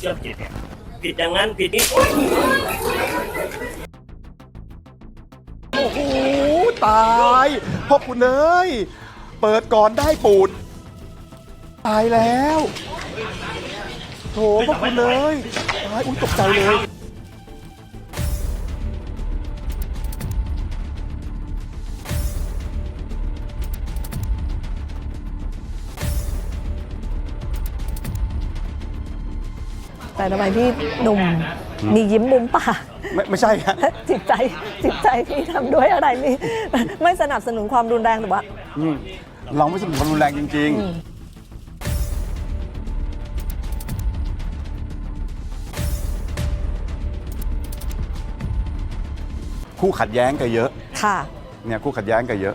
เชื่อผิดเนี่ยผิดอย่างนั้นผิดนี้โอ้โหตายพ่อคุณเอ้ยเปิดก่อนได้ปูด ตายแล้วโถพ่อคุณเอ้ยตายอุ้ยตกใจเลย แต่ทำไมพี่หนุ่มมียิ้มมุมปากไม่ไม่ใช่ฮะจิตใจจิตใจพี่ทำด้วยอะไรนี่ไม่สนับสนุนความรุนแรงแต่ว่าอืมเราไม่สนุนความรุนแรงจริงอืมๆคู่ขัดแย้งกันเยอะ ค่ะ เนี่ยคู่ขัดแย้งกันเยอะ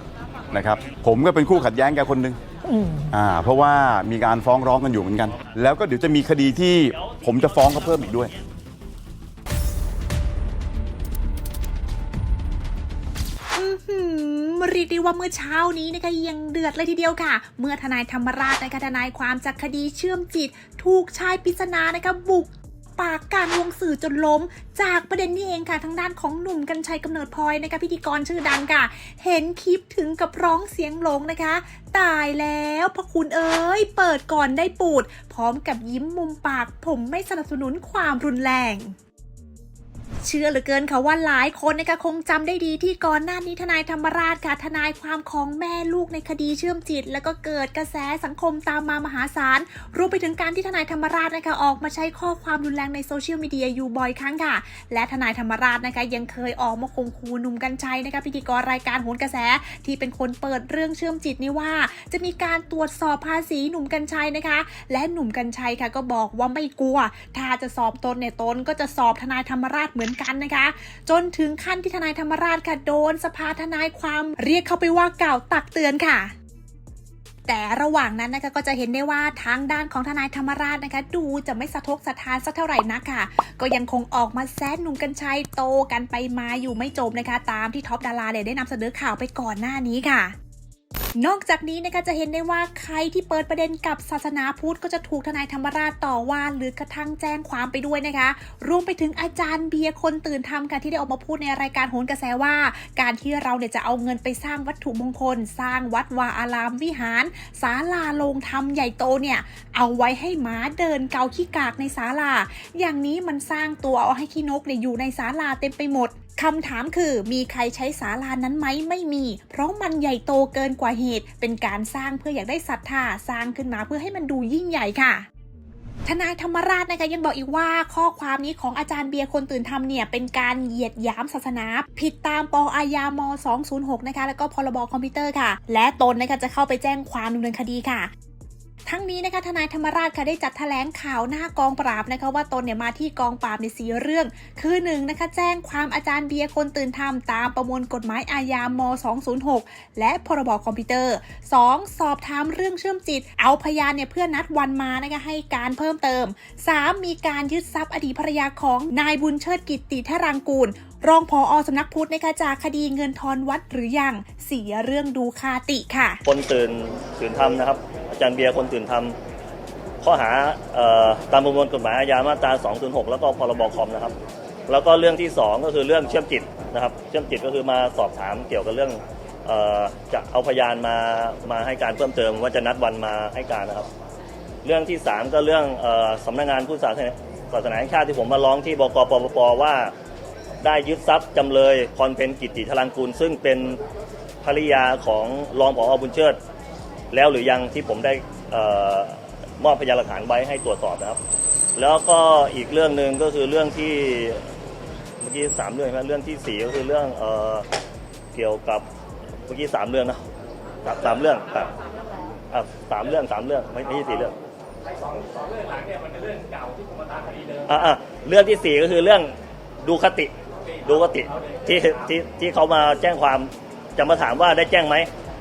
นะครับ ผมก็เป็นคู่ขัดแย้งกับคนหนึ่งอืมอ่า เพราะว่ามีการฟ้องร้องกันอยู่เหมือนกัน แล้วก็เดี๋ยวจะมีคดีที่ ผมจะฟ้องเขาเพิ่มอีกด้วย อื้อหือเรียกได้ว่าเมื่อเช้านี้นะคะยังเดือดเลยทีเดียวค่ะ เมื่อทนายธรรมราชนะคะทนายความจากคดีเชื่อมจิต ถูกชายปริศนานะคะบุก ปากการวงสื่อจนล้ม จากประเด็นนี้เองค่ะทางด้านของหนุ่มกัญชัยกำเนิดพลอยนะคะพิธีกรชื่อดังค่ะ เห็นคลิปถึงกับร้องเสียงหลงนะคะ ตายแล้วพระคุณเอ้ย เปิดก่อนได้ปูด พร้อมกับยิ้มมุมปากผมไม่สนับสนุนความรุนแรง เชื่อเหลือเกินค่ะว่าหลายคนนะคะคงจำได้ดีที่ก่อนหน้านี้ทนายธรรมราชค่ะทนายความของแม่ลูกในคดีเชื่อมจิต แล้วก็เกิดกระแสสังคมตามมามหาศาลรวมไปถึงการที่ทนายธรรมราชนะคะออกมาใช้ข้อความรุนแรงในโซเชียลมีเดียอยู่บ่อยครั้งค่ะ และทนายธรรมราชนะคะยังเคยออกมาคงคูหนุ่มกัญชัยนะคะพิธีกรรายการโหนกระแส ที่เป็นคนเปิดเรื่องเชื่อมจิตนี่ว่า จะมีการตรวจสอบภาษีหนุ่มกัญชัยนะคะ และหนุ่มกัญชัยค่ะก็บอกว่าไม่กลัว ถ้าจะสอบตนเนี่ยตนก็จะสอบทนายธรรมราชเหมือนกันนะคะ จนถึงขั้นที่ทนายธรรมราชค่ะโดนสภาทนายความเรียกเข้าไปว่ากล่าวตักเตือนค่ะแต่ระหว่างนั้นนะคะก็จะเห็นได้ว่าทางด้านของทนายธรรมราชนะคะ ดูจะไม่สะทกสะทานสักเท่าไหร่นักค่ะ ก็ยังคงออกมาแซดหนุ่มกัญชัยโตกันไปมาอยู่ไม่จบนะคะ ตามที่ท็อปดาราเนี่ยได้นำเสนอข่าวไปก่อนหน้านี้ค่ะ นอกจากนี้นะคะจะเห็นได้ว่าใครที่เปิดประเด็นกับศาสนาพุทธก็จะถูกทนายธรรมราชต่อว่าหรือกระทั่งแจ้งความไปด้วยนะคะ รวมไปถึงอาจารย์เบียร์คนตื่นทำค่ะที่ได้ออกมาพูดในรายการโหนกระแสว่า การที่เราเนี่ยจะเอาเงินไปสร้างวัตถุมงคล สร้างวัดวาอารามวิหารศาลาโรงธรรมใหญ่โตเนี่ยเอาไว้ให้หมาเดินเกาขี้กากในศาลา อย่างนี้มันสร้างตัวเอาให้ขี้นกเนี่ยอยู่ในศาลาเต็มไปหมด คำถามคือมีใครใช้ศาลานั้นไหมไม่มี เพราะมันใหญ่โตเกินกว่าเหตุ เป็นการสร้างเพื่ออยากได้ศรัทธาสร้างขึ้นมาเพื่อให้มันดูยิ่งใหญ่ค่ะทนายธรรมราชนะคะยังบอกอีกว่าข้อความนี้ของอาจารย์เบียร์คนตื่นทำเนี่ยเป็นการเหยียดหยามศาสนา ผิดตามปอาญาม206นะคะแล้วก็พรบคอมพิวเตอร์ค่ะ และตนนะคะจะเข้าไปแจ้งความดำเนินคดีค่ะ ทั้งนี้นะคะทนายธรรมราชค่ะได้จัดแถลงข่าวหน้ากองปราบนะคะว่าตนเนี่ยมาที่กองปราบในสีเรื่อง คือหนึ่งนะคะแจ้งความอาจารย์เบียร์คนตื่นทำตามประมวลกฎหมายอาญาม206 และพรบคอมพิวเตอร์ 2. สอบถามเรื่องเชื่อมจิต เอาพยานเนี่ยเพื่อนัดวันมานะคะให้การเพิ่มเติม 3. มีการยึดทรัพย์อดีตภรรยาของนายบุญเชิดกิตติทรังกูล รองผออสำนักพุทธนะคะจากคดีเงินทอนวัดหรือยังเสียเรื่องดูคาติค่ะ คนตื่นตื่นทำนะครับ อาจารย์เบียร์คนตื่นทำข้อหาออตามประมวลกฎหมายอาญามาตรา 206 แล้วก็พรบคอมนะครับ แล้วก็เรื่องที่ 2 ก็คือเรื่องเชื่อมจิตนะครับ เชื่อมจิตก็คือมาสอบถามเกี่ยวกับเรื่องจะเอาพยานมามาให้การเพิ่มเติมว่าจะนัดวันมาให้การนะครับ เรื่องที่ 3 ก็เรื่องออสำนักงานผู้ศาสนาศาสนาแห่งชาติที่ผมมาร้องที่บกปปปว่า ได้ยึดทรัพย์จำเลยพรเพนกิตติธรังกูล ซึ่งเป็นภรรยาของรองผอบุญเชิด แล้วหรือยังที่ผมได้เออมอบพยานหลักฐานไว้ให้ตรวจสอบนะครับ แล้วก็อีกเรื่องหนึ่งก็คือเรื่องที่เมื่อกี้สามเรื่องใช่ไหมเรื่องที่สี่ก็คือเรื่องเออเกี่ยวกับเมื่อกี้สามเรื่องนะสามสามเรื่องครับอะสามเรื่องสามเรื่องไม่ไม่ใช่สี่เรื่องอะอะเรื่องที่สี่ก็คือเรื่องดูคติ ดูคติที่ที่ที่เขามาแจ้งความจะมาถามว่าได้แจ้งไหม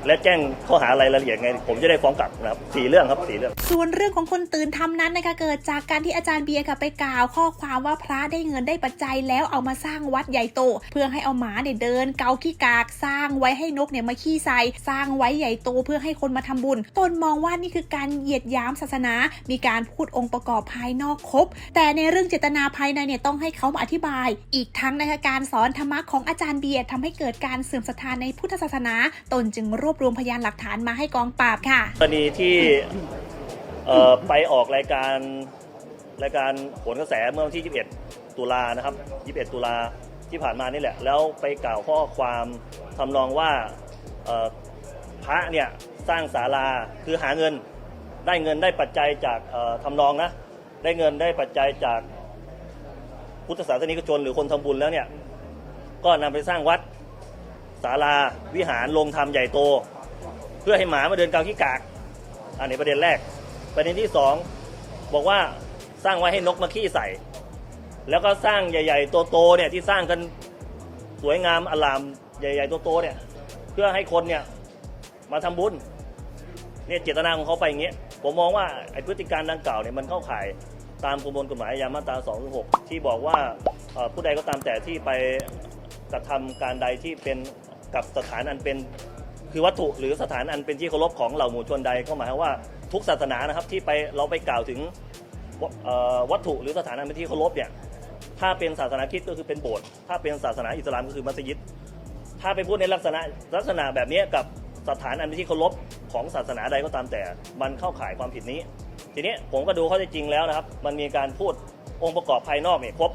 และแจ้งข้อหารายละเอียดไง ผมจะได้ฟ้องกลับนะครับสี่เรื่องครับสี่เรื่อง ส่วนเรื่องของคนตื่นทำนั้นนะคะเกิดจากการที่อาจารย์เบียร์ค่ะไปกล่าวข้อความว่าพระได้เงินได้ปัจจัยแล้วเอามาสร้างวัดใหญ่โต เพื่อให้เอาหมาเนี่ยเดิน เกาขี้กากสร้างไว้ให้นกเนี่ยมาขี้ใส่สร้างไว้ใหญ่โตเพื่อให้คนมาทำบุญตนมองว่านี่คือการเหยียดยามศาสนา มีการพูดองค์ประกอบภายนอกครบ แต่ในเรื่องเจตนาภายในเนี่ยต้องให้เขามาอธิบาย อีกทั้งนะคะการสอนธรรมะของอาจารย์เบียร์ทำให้เกิดการเสื่อมศรัทธาในพุทธศาสนา ตนจึงรวบรวมพยานหลักฐานมาให้กองปราบค่ะกรณีที่ไปออกรายการรายการผลกระแสเมื่อวันที่ 21 ตุลานะครับ 21 ตุลาที่ผ่านมานี่แหละ แล้วไปกล่าวข้อความทำนองว่าพระเนี่ยสร้างศาลาคือหาเงินได้เงินได้ปัจจัยจากเอ่อทำนองนะได้เงินได้ปัจจัยจากพุทธศาสนิกชนหรือคนทำบุญแล้วเนี่ยก็นำไปสร้างวัด ศาลาวิหารโรงธรรมใหญ่โต เพื่อให้หมามาเดินกาวขี้กาก อันนี้ประเด็นแรก ประเด็นที่สองบอกว่าสร้างไว้ให้นกมาขี้ใส่ แล้วก็สร้างใหญ่ ๆ โตๆเนี่ยที่สร้างกันสวยงามอลามใหญ่ๆโตๆเนี่ยเพื่อให้คนเนี่ยมาทำบุญเนี่ยเจตนาของเขาไปอย่างเงี้ยผมมองว่าไอ้พฤติการดังกล่าวเนี่ยมันเข้าข่ายตามประมวลกฎหมายอาญามาตรา226ที่บอกว่าผู้ใดก็ตามแต่ที่ไปกระทำการใดที่เป็น กับสถานอันเป็นคือวัตถุหรือสถานอันเป็นที่เคารพของเหล่าหมู่ชนใดก็หมายความว่าทุกศาสนานะครับที่ไปเราไปกล่าวถึงวัตถุหรือสถานอันเป็นที่เคารพเนี่ยถ้าเป็นศาสนาคริสต์ก็คือเป็นโบสถ์ถ้าเป็นศาสนาอิสลามก็คือมัสยิด ถ้าไปพูดในลักษณะลักษณะแบบนี้กับสถานอันเป็นที่เคารพของศาสนาใดก็ตามแต่มันเข้าข่ายความผิดนี้ ทีนี้ผมก็ดูข้อเท็จจริงแล้วนะครับ มันมีการพูดองค์ประกอบภายนอกเนี่ยครบ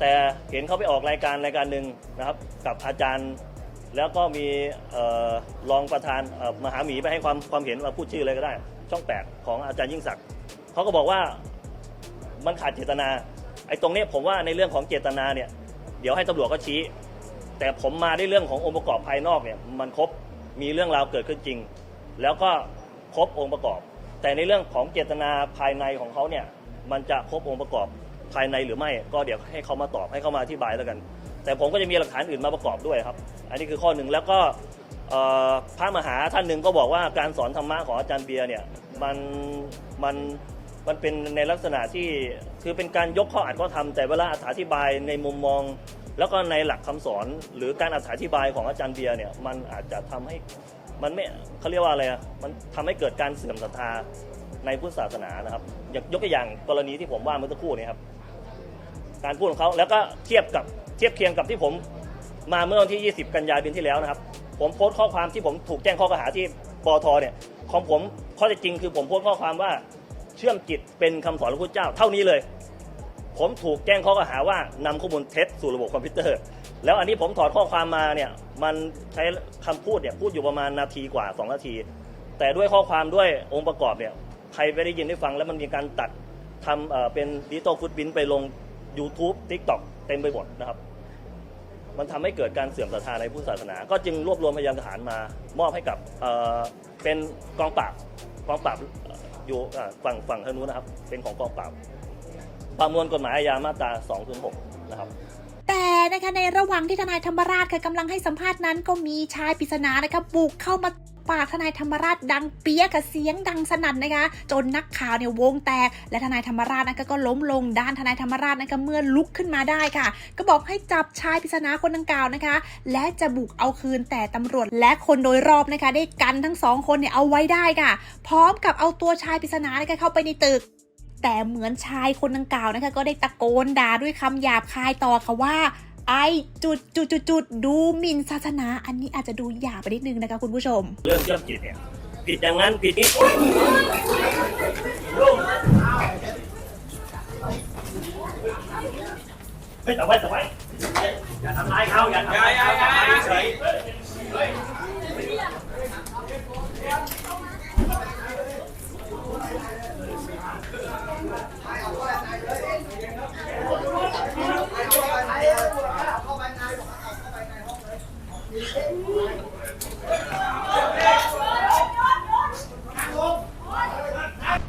แต่เห็นเขาไปออกรายการรายการหนึ่งนะครับ กับอาจารย์ แล้วก็มีออรองประธานมหาหมีไปให้ความความเห็นมาพูดชื่อเลยก็ได้ ช่องแปดของอาจารย์ยิ่งศักดิ์เขาก็บอกว่ามันขาดเจตนาไอ้ตรงนี้ผมว่าในเรื่องของเจตนาเนี่ยเดี๋ยวให้ตำรวจก็ชี้ แต่ผมมาในเรื่องขององค์ประกอบภายนอกเนี่ยมันครบมีเรื่องราวเกิดขึ้นจริง แล้วก็ครบองค์ประกอบ แต่ในเรื่องของเจตนาภายในของเขาเนี่ยมันจะครบองค์ประกอบภายในหรือไม่ ก็เดี๋ยวให้เขามาตอบให้เขามาอธิบายแล้วกัน แต่ผมก็จะมีหลักฐานอื่นมาประกอบด้วยครับ อันนี้คือข้อหนึ่งแล้วก็พระมหาท่านหนึ่งก็บอกว่าการสอนธรรมะของอาจารย์เบียร์เนี่ยมันมันมันเป็นในลักษณะที่คือเป็นการยกข้ออัดข้อธรรมแต่เวลาอธิบายในมุมมอง แล้วก็ในหลักคำสอน หรือการอธิบายของอาจารย์เบียร์เนี่ยมันอาจจะทำให้มันไม่เขาเรียกว่าอะไรอะมันทำให้เกิดการเสื่อมศรัทธาในพุทธศาสนานะครับยกยกตัวอย่างกรณีที่ผมว่าเมื่อสักครู่นี้ครับการพูดของเขาแล้วก็เทียบกับ เทียบเคียงกับที่ผมมาเมื่อวันที่ 20 กันยายนที่แล้วนะครับ ผมโพสต์ข้อความที่ผมถูกแจ้งข้อกล่าวหาที่ปอทเนี่ยของผมข้อเท็จจริงคือผมโพสต์ข้อความว่าเชื่อมจิตเป็นคำสอนของพระพุทธเจ้าเท่านี้เลย ผมถูกแจ้งข้อกล่าวหาว่านำข้อมูลเท็จสู่ระบบคอมพิวเตอร์ แล้วอันนี้ผมถอดข้อความมาเนี่ยมันใช้คำพูดเนี่ยพูดอยู่ประมาณนาทีกว่า 2 นาที แต่ด้วยข้อความด้วยองค์ประกอบเนี่ยใครไม่ได้ยินได้ฟังแล้วมันมีการตัดทำเอ่อเป็นดิจิตอลฟุตบินไปลง YouTube TikTok เต็มไปหมดนะครับ มันทำให้เกิดการเสื่อมศรัทธาในพุทธศาสนา ก็จึงรวบรวมพยานฐานมามอบให้กับเเป็นกองปราบกองปราบอยู่ฝั่งฝั่งทางนู้นนะครับ เป็นของกองปราบประมวลกฎหมายอาญามาตรา 206 นะครับแต่นะคะในระหว่างที่ทนายธรรมราชค่ะกำลังให้สัมภาษณ์นั้นก็มีชายปริศนานะคะบุกเข้ามา ปากทนายธรรมราชดังเปี้ยกับเสียงดังสนั่นนะคะ จนนักข่าวเนี่ยวงแตก และทนายธรรมราชนะคะก็ล้มลงด้านทนายธรรมราชนะคะเมื่อลุกขึ้นมาได้ค่ะ ก็บอกให้จับชายปริศนาคนดังกล่าวนะคะ และจะบุกเอาคืนแต่ตำรวจและคนโดยรอบนะคะ ได้กันทั้งสองคนเนี่ยเอาไว้ได้ค่ะ พร้อมกับเอาตัวชายปริศนานะคะเข้าไปในตึกแต่เหมือนชายคนดังกล่าวนะคะ ก็ได้ตะโกนด่าด้วยคำหยาบคายต่อค่ะว่า ไอจุดจุดจุดจุดดูหมิ่นศาสนา อันนี้อาจจะดูหยาบไปนิดนึงนะคะคุณผู้ชม เรื่องเชื่อมจิตเนี่ยผิดอย่างนั้นผิดนี้ไม่แต่ไว้แต่ไว้อย่าทำร้ายเขาอย่าทำร้ายเขาอย่าเฉย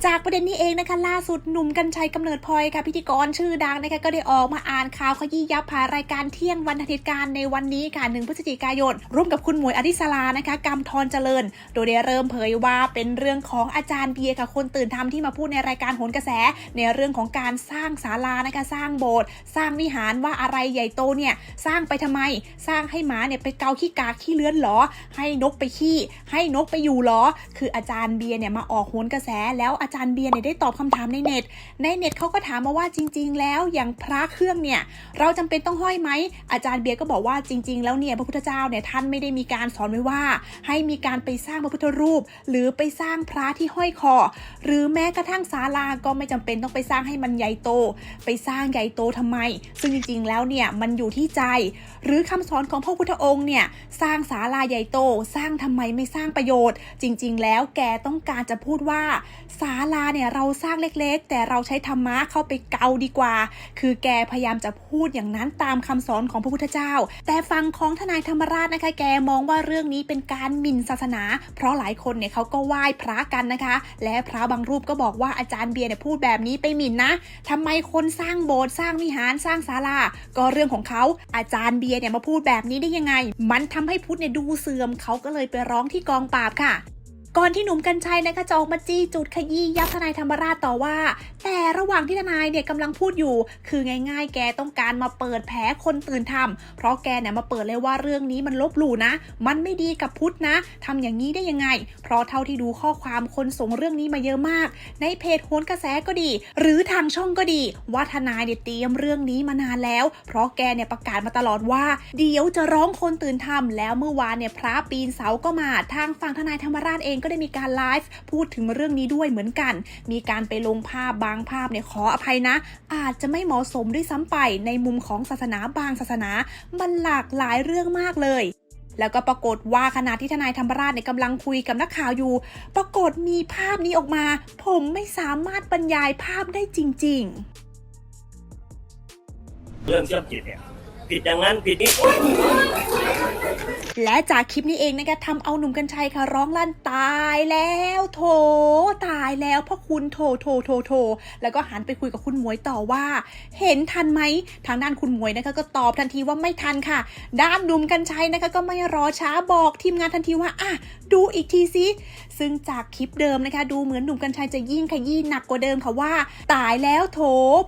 จากประเด็นนี้เองนะคะ นะคะล่า สุดหนุ่มกัญชัยกำเนิดพลอยค่ะพิธีกรชื่อดังนะคะก็ได้ออกมาอ่านข่าวขยี้ยับผ่านรายการเที่ยงวันอาทิตย์การในวันนี้ค่ะหนึ่งพฤศจิกายน ร่วมกับคุณหมวยอดิศรานะคะกำธรเจริญ โดยได้เริ่มเผยว่าเป็นเรื่องของอาจารย์เบียร์ค่ะคนตื่นทำที่มาพูดในรายการโหนกระแส ในเรื่องของการสร้างศาลานะคะสร้างโบสถ์สร้างวิหารว่าอะไรใหญ่โตเนี่ยสร้างไปทำไม สร้างให้หมาเนี่ยไปเกาขี้กากขี้เลื้อนหรอ ให้นกไปขี้ให้นกไปอยู่หรอ คืออาจารย์เบียร์เนี่ยมาออกโหนกระแส แล้วอาจารย์เบียร์เนี่ยได้ตอบคำถามในเน็ต ในเน็ตเขาก็ถามมาว่าจริง ๆ แล้วอย่างพระเครื่องเนี่ยเราจำเป็นต้องห้อยไหมอาจารย์เบียร์ก็บอกว่าจริง ๆ แล้วเนี่ยพระพุทธเจ้าเนี่ยท่านไม่ได้มีการสอนไว้ว่า ให้มีการไปสร้างพระพุทธรูป หรือไปสร้างพระที่ห้อยคอ หรือแม้กระทั่งศาลาก็ไม่จำเป็นต้องไปสร้างให้มันใหญ่โต ไปสร้างใหญ่โตทำไม ซึ่งจริง ๆ แล้วเนี่ยมันอยู่ที่ใจ หรือคำสอนของพระพุทธองค์เนี่ยสร้างศาลาใหญ่โต สร้างทำไมไม่สร้างประโยชน์ จริง ๆ แล้วแกต้องการจะพูดว่าศาลาเนี่ยเราสร้างเล็กๆ แต่เราใช้ธรรมะเข้าไปเกาดีกว่า คือแกพยายามจะพูดอย่างนั้นตามคำสอนของพระพุทธเจ้า แต่ฟังของทนายธรรมราชนะคะ แกมองว่าเรื่องนี้เป็นการหมิ่นศาสนา เพราะหลายคนเนี่ยเขาก็ไหว้พระกันนะคะ และพระบางรูปก็บอกว่าอาจารย์เบียร์เนี่ยพูดแบบนี้ไปหมิ่นนะทำไมคนสร้างโบสถ์สร้างวิหารสร้างศาลา ก็เรื่องของเขาอาจารย์เบียร์เนี่ยมาพูดแบบนี้ได้ยังไง มันทำให้พุทธเนี่ยดูเสื่อมเขาก็เลยไปร้องที่กองปราบค่ะ ก่อนที่หนุ่มกัญชัยนะคะจะออกมาจี้จุดขยี้ยับทนายธรรมราชต่อว่า แต่ระหว่างที่ทนายเนี่ยกำลังพูดอยู่ คือง่าย ๆ แกต้องการมาเปิดแผลคนตื่นทำเพราะแกเนี่ยมาเปิดเลยว่าเรื่องนี้มันลบหลู่นะ มันไม่ดีกับพุทธนะทำอย่างนี้ได้ยังไง เพราะเท่าที่ดูข้อความคนส่งเรื่องนี้มาเยอะมาก ในเพจโหนกระแสก็ดี หรือทางช่องก็ดี ว่าทนายเนี่ยเตรียมเรื่องนี้มานานแล้ว เพราะแกเนี่ยประกาศมาตลอดว่า เดี๋ยวจะร้องคนตื่นทำแล้วเมื่อวานเนี่ยพระปีนเสาก็มาทางฝั่งทนายธรรมราชเองก็ได้มีการไลฟ์พูดถึงเรื่องนี้ด้วยเหมือนกัน มีการไปลงภาพบางภาพเนี่ยขออภัยนะ อาจจะไม่เหมาะสมด้วยซ้ำไปในมุมของศาสนาบางศาสนา มันหลากหลายเรื่องมากเลยแล้วก็ปรากฏว่าขณะที่ทนายธรรมราชเนี่ยกำลังคุยกับนักข่าวอยู่ ปรากฏมีภาพนี้ออกมา ผมไม่สามารถบรรยายภาพได้จริง ๆ เรื่องเชื่อมจิตเนี่ยผิดอย่างนั้นผิดนี้ และจากคลิปนี้เองนะคะทำเอาหนุ่มกัญชัยค่ะร้องลั่นตายแล้วโถตายแล้วพ่อคุณโถโถโถโถแล้วก็หันไปคุยกับคุณหมวยต่อว่า เห็นทันไหมทางด้านคุณหมวยนะคะก็ตอบทันทีว่าไม่ทันค่ะ ด้านหนุ่มกัญชัยนะคะก็ไม่รอช้าบอกทีมงานทันทีว่าอะดูอีกทีสิซึ่งจากคลิปเดิมนะคะ ดูเหมือนหนุ่มกัญชัยจะยิ่งขยี้หนักกว่าเดิมค่ะว่า ตายแล้วโถ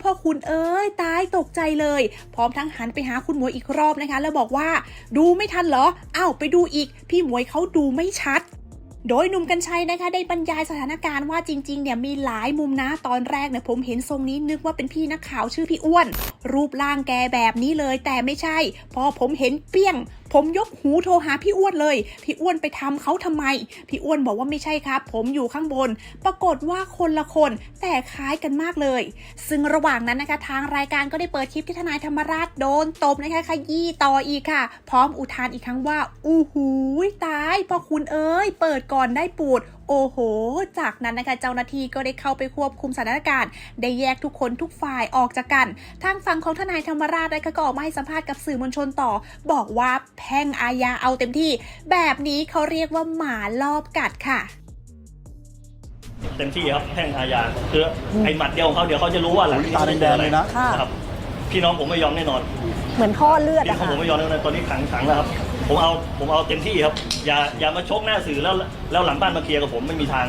พ่อคุณเอ้ยตายตกใจเลย พร้อมทั้งหันไปหาคุณหมวยอีกรอบนะคะ แล้วบอกว่า ดูไม่ทันเหรออ้าวไปดูอีก พี่หมวยเขาดูไม่ชัด โดยหนุ่มกัญชัยนะคะได้บรรยายสถานการณ์ว่าจริงๆเนี่ยมีหลายมุมนะตอนแรกเนี่ยผมเห็นทรงนี้นึกว่าเป็นพี่นักข่าวชื่อพี่อ้วน รูปร่างแกแบบนี้เลย แต่ไม่ใช่ พอผมเห็นเปี้ยง ผมยกหูโทรหาพี่อ้วนเลย พี่อ้วนไปทำเขาทำไม พี่อ้วนบอกว่าไม่ใช่ครับ ผมอยู่ข้างบน ปรากฏว่าคนละคนแต่คล้ายกันมากเลย ซึ่งระหว่างนั้นนะคะทางรายการก็ได้เปิดคลิปที่ทนายธรรมราชโดนตบนะคะขยี้ต่ออีกค่ะ พร้อมอุทานอีกครั้งว่าอู้หูตายพอคุณเอ้ยเปิดก่อนได้ปูด โอ้โห จากนั้นนะคะเจ้าหน้าที่ก็ได้เข้าไปควบคุมสถานการณ์ ได้แยกทุกคนทุกฝ่ายออกจากกัน ทางฝั่งของทนายธรรมราชนะคะก็ออกมาให้สัมภาษณ์กับสื่อมวลชนต่อ บอกว่าแพ่งอาญาเอาเต็มที่ แบบนี้เขาเรียกว่าหมาลอบกัดค่ะเต็มที่ครับแพ่งอาญาคือไอ้หมัดเดียวของเขาเดี๋ยวเขาจะรู้ว่าหลังจากตาแดงๆเลยนะค่ะนะครับพี่น้องผมไม่ยอมแน่นอน เหมือนท่อเลือดพี่น้อะองค่ะผมไม่ยอมแน่นอนตอนนี้ขังขังแล้วครับ ผมเอาผมเอาเต็มที่ครับ อย่าอย่ามาชกหน้าสื่อแล้วแล้วหลังบ้านมาเคลียร์กับผมไม่มีทาง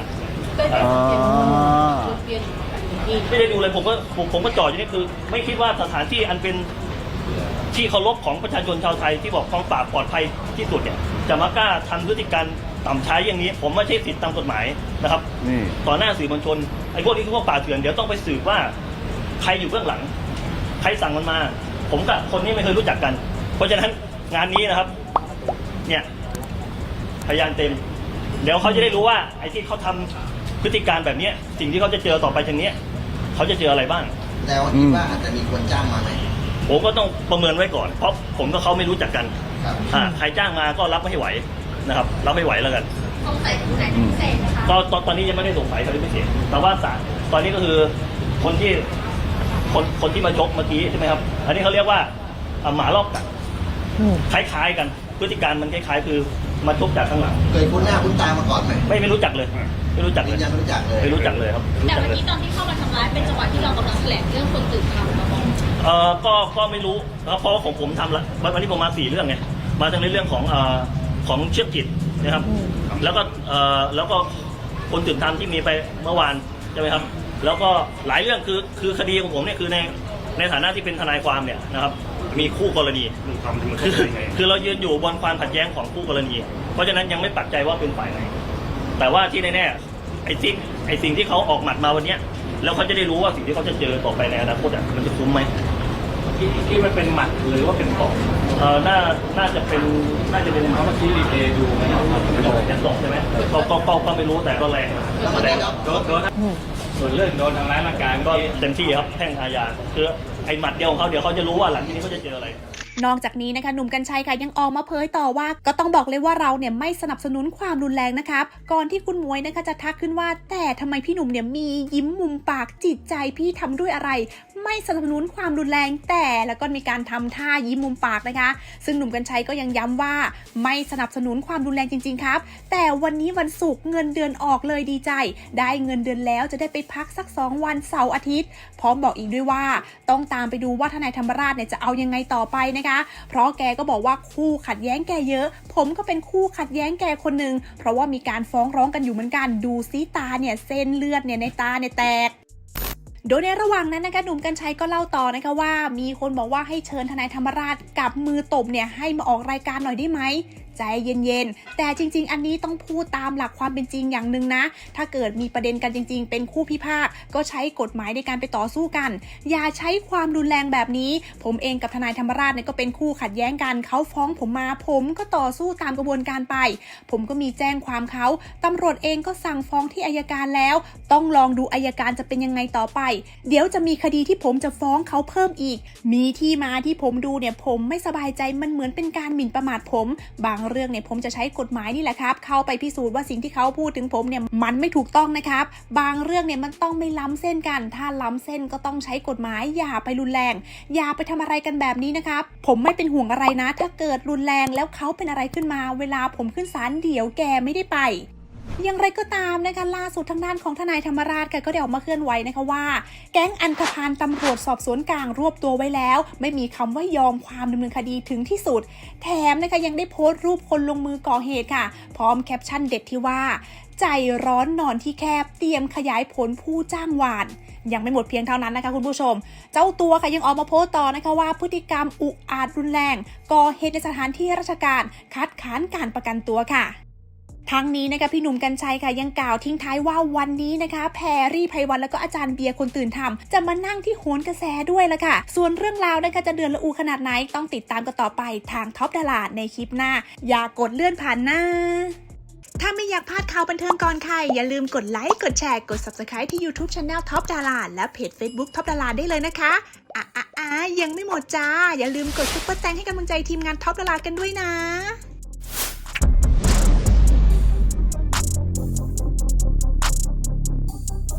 เอ่ออ่าไม่ได้ดูเลยผมก็ผมผมก็จอดอยู่นี่คือ ไม่คิดว่าสถานที่อันเป็นที่เคารพของประชาชนชาวไทยที่บอกกองปราบปลอดภัยที่สุดเนี่ยจะมากล้าทำพฤติการต่ำช้าอย่างนี้ ผมไม่ใช่สิทธิตามกฎหมายนะครับนี่ ต่อหน้าสื่อมวลชนไอ้พวกนี้คือพวกป่าเถื่อนเดี๋ยวต้องไปสืบว่าใครอยู่เบื้องหลัง ใครสั่งมันมา ผมกับคนนี้ไม่เคยรู้จักกัน เพราะฉะนั้นงานนี้นะครับ เนี่ยพยานเต็ม เดี๋ยวเขาจะได้รู้ว่าไอ้ที่เขาทำพฤติการแบบเนี้ยสิ่งที่เขาจะเจอต่อไปจากเนี้ยเขาจะเจออะไรบ้าง แล้วคิดว่าอาจจะมีคนจ้างมาไหมผมก็ต้องประเมินไว้ก่อน เพราะผมกับเขาไม่รู้จักกันครับอ่าใครจ้างมาก็รับไม่ไหวนะครับ รับไม่ไหวแล้วกันสงสัยคนไหนเป็นพิเศษไหมคะตอนตอนตอนนี้ยังไม่ได้สงสัยเขาไม่เสียแต่ว่าสารตอนนี้ก็คือคนที่คนคนที่มาชกเมื่อกี้ใช่ไหมครับ อันนี้เขาเรียกว่าอ่าหมารอบกัดอืมคล้ายๆกัน พฤติการมันคล้ายๆ คือมาทุบจากข้างหลัง เคยคุ้นหน้าคุ้นตามาก่อนไหมไม่ไม่รู้จักเลย ไม่รู้จักเลยืยนยันไม่รู้จักเลย ไม่รู้จักเลยครับไม่รู้แต่จักเมื่อเลย กี้ตอนที่เข้ามาทำร้ายเป็นจังหวะที่เรากำลังแถลงเรื่องคนตื่นทำมาบอกเอ่อก็ก็ไม่รู้นะครับเพราะว่าของผมทำละวันวันนี้ผมมาสี่เรื่องไงมาทั้งในเรื่องของเอ่อของเชือกจิตนะครับ แล้วก็เอ่อแล้วก็คนตื่นทำที่มีไปเมื่อวานใช่ไหมครับ แล้วก็หลายเรื่องคือคือคดีของผมเนี่ยคือในในฐานะที่เป็นทนายความเนี่ยนะครับ มีคู่กรณีคือคือเรายืนอยู่บนความขัดแย้งของคู่กรณี เพราะฉะนั้นยังไม่ปักใจว่าเป็นฝ่ายไหน แต่ว่าที่แน่ๆไอ้สิ่งไอ้สิ่งที่เขาออกหมัดมาวันเนี้ย แล้วเขาจะได้รู้ว่าสิ่งที่เขาจะเจอต่อไปในอนาคตอะมันจะคุ้มไหมที่ที่มันเป็นหมัดหรือว่าเป็นตอกเออน่าน่าจะเป็นน่าจะเป็นเมื่อกี้รีเพย์ดูไหมครับตกจะตกใช่ไหมก็ก็ก็ก็ไม่รู้แต่ก็แรงแล้วมันแรได้งรับโดนโดนส่วนเรื่องโดนทำร้ายร่างกายก็ก็เต็มที่ครับแพ่งอาญาคือ ไอ้หมัดเดียวของเขาเดี๋ยวเขาจะรู้ว่าหลังที่นี้เขาจะเจออะไร นอกจากนี้นะคะหนุ่มกัญชัยค่ะยังออกมาเผยต่อว่า ก็ต้องบอกเลยว่าเราเนี่ยไม่สนับสนุนความรุนแรงนะครับ ก่อนที่คุณมวยนะคะจะทักขึ้นว่า แต่ทำไมพี่หนุ่มเนี่ยมียิ้มมุมปากจิตใจพี่ทำด้วยอะไร ไม่สนับสนุนความรุนแรงแต่แล้วก็มีการทำท่ายิ้มมุมปากนะคะ ซึ่งหนุ่มกัญชัยก็ยังย้ำว่า ไม่สนับสนุนความรุนแรงจริง ๆ ครับ แต่วันนี้วันศุกร์เงินเดือนออกเลยดีใจ ได้เงินเดือนแล้วจะได้ไปพักสัก 2 วันเสาร์อาทิตย์ พร้อมบอกอีกด้วยว่า ต้องตามไปดูว่าทนายธรรมราชเนี่ยจะเอายังไงต่อไปนะคะ เพราะแกก็บอกว่าคู่ขัดแย้งแกเยอะ ผมก็เป็นคู่ขัดแย้งแกคนหนึ่งเพราะว่ามีการฟ้องร้องกันอยู่เหมือนกันดูซิตาเนี่ยเส้นเลือดเนี่ยในตาเนี่ยแตก โดยในระหว่างนั้นนะคะหนุ่มกัญชัยก็เล่าต่อนะคะว่า มีคนบอกว่าให้เชิญทนายธรรมราชกับมือตบเนี่ยให้มาออกรายการหน่อยได้ไหมใจเย็นๆ แต่จริง ๆ อันนี้ต้องพูดตามหลักความเป็นจริงอย่างหนึ่งนะ ถ้าเกิดมีประเด็นกันจริง ๆ เป็นคู่พิพาทก็ใช้กฎหมายในการไปต่อสู้กัน อย่าใช้ความรุนแรงแบบนี้ ผมเองกับทนายธรรมราชเนี่ยก็เป็นคู่ขัดแย้งกัน เขาฟ้องผมมา ผมก็ต่อสู้ตามกระบวนการไป ผมก็มีแจ้งความเขาตำรวจเองก็สั่งฟ้องที่อายการแล้ว ต้องลองดูอายการจะเป็นยังไงต่อไป เดี๋ยวจะมีคดีที่ผมจะฟ้องเขาเพิ่มอีก มีที่มาที่ผมดูเนี่ยผมไม่สบายใจมันเหมือนเป็นการหมิ่นประมาทผม บางเรื่องเนี่ยผมจะใช้กฎหมายนี่แหละครับ เข้าไปพิสูจน์ว่าสิ่งที่เขาพูดถึงผมเนี่ยมันไม่ถูกต้องนะครับ บางเรื่องเนี่ยมันต้องไม่ล้ำเส้นกัน ถ้าล้ำเส้นก็ต้องใช้กฎหมายอย่าไปรุนแรง อย่าไปทำอะไรกันแบบนี้นะครับ ผมไม่เป็นห่วงอะไรนะ ถ้าเกิดรุนแรงแล้วเขาเป็นอะไรขึ้นมา เวลาผมขึ้นศาลเดี๋ยวแกไม่ได้ไป อย่างไรก็ตามนะคะล่าสุดทางด้านของทนายธรรมราชค่ะก็ได้ออกมาเคลื่อนไหวนะคะว่า แก๊งอันธพาลตำรวจสอบสวนกลางรวบตัวไว้แล้ว ไม่มีคำว่ายอมความดำเนินคดีถึงที่สุด แถมนะคะยังได้โพสต์รูปคนลงมือก่อเหตุค่ะ พร้อมแคปชั่นเด็ดที่ว่า ใจร้อนนอนที่แคบเตรียมขยายผลผู้จ้างวานยังไม่หมดเพียงเท่านั้นนะคะคุณผู้ชม เจ้าตัวค่ะยังออกมาโพสต์ต่อนะคะว่าพฤติกรรมอุกอาจรุนแรง ก่อเหตุในสถานที่ราชการคัดค้านการประกันตัวค่ะ ทั้งนี้นะคะพี่หนุ่มกัญชัยค่ะยังกล่าวทิ้งท้ายว่าวันนี้นะคะ แพรรี่ไพวันแล้วก็อาจารย์เบียร์คนตื่นทำจะมานั่งที่โหนกระแสด้วยละค่ะ ส่วนเรื่องราวนะคะจะเดือดละอูขนาดไหนต้องติดตามกันต่อไปทางท็อปดาราในคลิปหน้า อย่ากดเลื่อนผ่านหน้าถ้าไม่อยากพลาดข่าวบันเทิงก่อนใคร อย่าลืมกดไลค์ กดแชร์ กด subscribe ที่ YouTube Channel Top ดาราและเพจ Facebook Top ดาราได้เลยนะคะอะอะอะยังไม่หมดจ้า อย่าลืมกดซุปเปอร์แตงให้กำลังใจทีมงาน Top ดารากันด้วยนะ